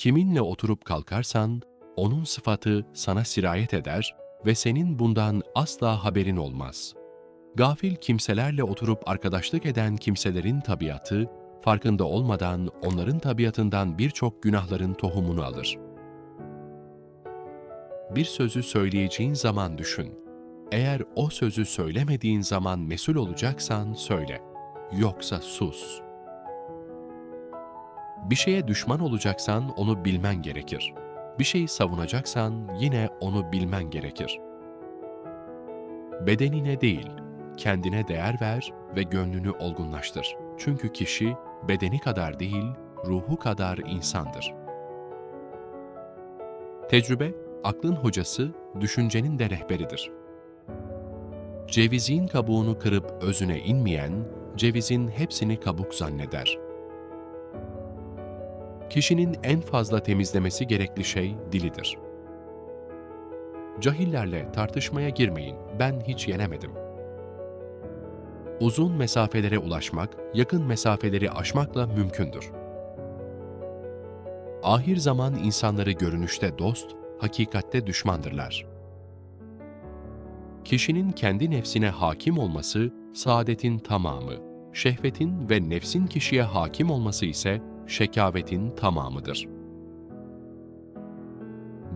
Kiminle oturup kalkarsan, onun sıfatı sana sirayet eder ve senin bundan asla haberin olmaz. Gafil kimselerle oturup arkadaşlık eden kimselerin tabiatı, farkında olmadan onların tabiatından birçok günahların tohumunu alır. Bir sözü söyleyeceğin zaman düşün. Eğer o sözü söylemediğin zaman mesul olacaksan söyle. Yoksa sus. Bir şeye düşman olacaksan onu bilmen gerekir. Bir şeyi savunacaksan yine onu bilmen gerekir. Bedenine değil, kendine değer ver ve gönlünü olgunlaştır. Çünkü kişi bedeni kadar değil, ruhu kadar insandır. Tecrübe, aklın hocası, düşüncenin de rehberidir. Cevizin kabuğunu kırıp özüne inmeyen, cevizin hepsini kabuk zanneder. Kişinin en fazla temizlemesi gerekli şey dilidir. Cahillerle tartışmaya girmeyin, ben hiç yenemedim. Uzun mesafelere ulaşmak, yakın mesafeleri aşmakla mümkündür. Ahir zaman insanları görünüşte dost, hakikatte düşmandırlar. Kişinin kendi nefsine hakim olması, saadetin tamamı, şehvetin ve nefsin kişiye hakim olması ise şekavetin tamamıdır.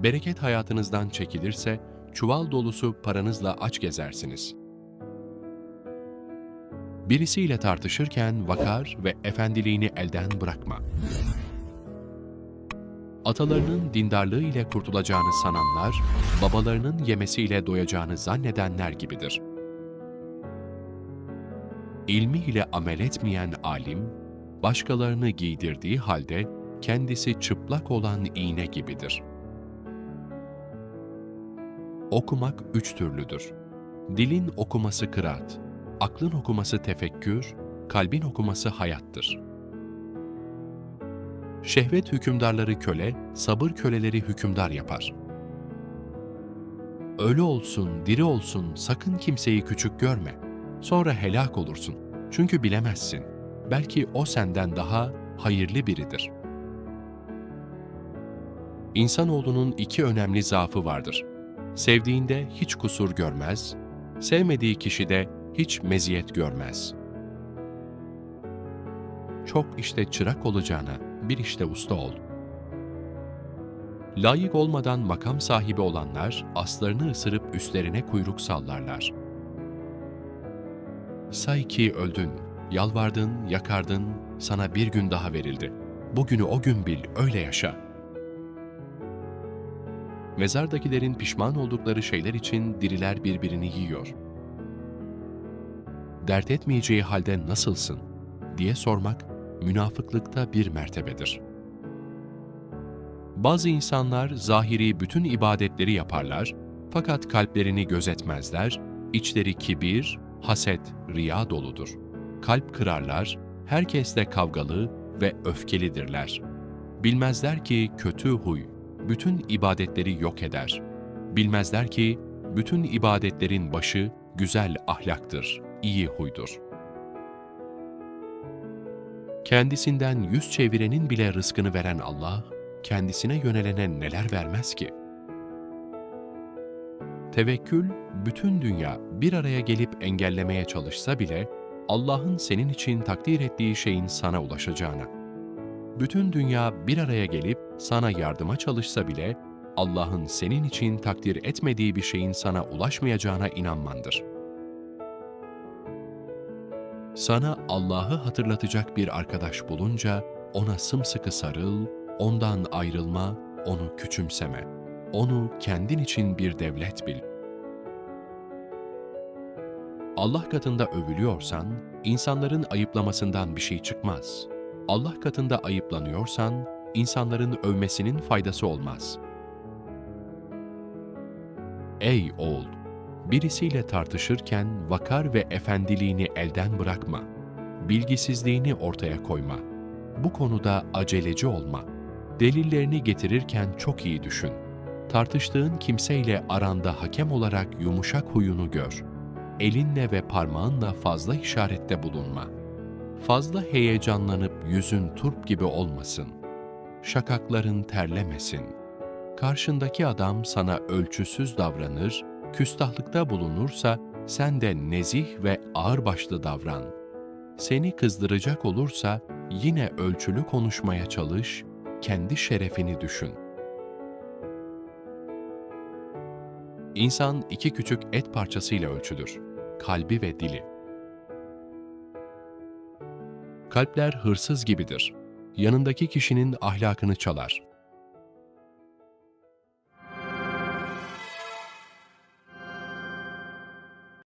Bereket hayatınızdan çekilirse, çuval dolusu paranızla aç gezersiniz. Birisiyle tartışırken vakar ve efendiliğini elden bırakma. Atalarının dindarlığı ile kurtulacağını sananlar, babalarının yemesiyle doyacağını zannedenler gibidir. İlmiyle amel etmeyen alim, başkalarını giydirdiği halde kendisi çıplak olan iğne gibidir. Okumak üç türlüdür. Dilin okuması kıraat, aklın okuması tefekkür, kalbin okuması hayattır. Şehvet hükümdarları köle, sabır köleleri hükümdar yapar. Ölü olsun, diri olsun sakın kimseyi küçük görme. Sonra helak olursun. Çünkü bilemezsin. Belki o senden daha hayırlı biridir. İnsanoğlunun iki önemli zaafı vardır. Sevdiğinde hiç kusur görmez, sevmediği kişide hiç meziyet görmez. Çok işte çırak olacağına bir işte usta ol. Layık olmadan makam sahibi olanlar aslarını ısırıp üstlerine kuyruk sallarlar. Say ki öldün, yalvardın, yakardın, sana bir gün daha verildi. Bugünü o gün bil, öyle yaşa. Mezardakilerin pişman oldukları şeyler için diriler birbirini yiyor. Dert etmeyeceği halde nasılsın diye sormak münafıklıkta bir mertebedir. Bazı insanlar zahiri bütün ibadetleri yaparlar fakat kalplerini gözetmezler, içleri kibir, haset, riya doludur. Kalp kırarlar, herkesle kavgalı ve öfkelidirler. Bilmezler ki kötü huy, bütün ibadetleri yok eder. Bilmezler ki bütün ibadetlerin başı güzel ahlaktır, iyi huydur. Kendisinden yüz çevirenin bile rızkını veren Allah, kendisine yönelene neler vermez ki? Tevekkül, bütün dünya bir araya gelip engellemeye çalışsa bile, Allah'ın senin için takdir ettiği şeyin sana ulaşacağına. Bütün dünya bir araya gelip sana yardıma çalışsa bile, Allah'ın senin için takdir etmediği bir şeyin sana ulaşmayacağına inanmandır.'' Sana Allah'ı hatırlatacak bir arkadaş bulunca ona sımsıkı sarıl, ondan ayrılma, onu küçümseme. Onu kendin için bir devlet bil. Allah katında övülüyorsan, insanların ayıplamasından bir şey çıkmaz. Allah katında ayıplanıyorsan, insanların övmesinin faydası olmaz. Ey oğul! birisiyle tartışırken vakar ve efendiliğini elden bırakma. Bilgisizliğini ortaya koyma. Bu konuda aceleci olma. Delillerini getirirken çok iyi düşün. Tartıştığın kimseyle aranda hakem olarak yumuşak huyunu gör. Elinle ve parmağınla fazla işarette bulunma. Fazla heyecanlanıp yüzün turp gibi olmasın. şakakların terlemesin. Karşındaki adam sana ölçüsüz davranır, küstahlıkta bulunursa sen de nezih ve ağırbaşlı davran. Seni kızdıracak olursa yine ölçülü konuşmaya çalış, kendi şerefini düşün. İnsan iki küçük et parçasıyla ölçülür, kalbi ve dili. Kalpler hırsız gibidir. Yanındaki kişinin ahlakını çalar.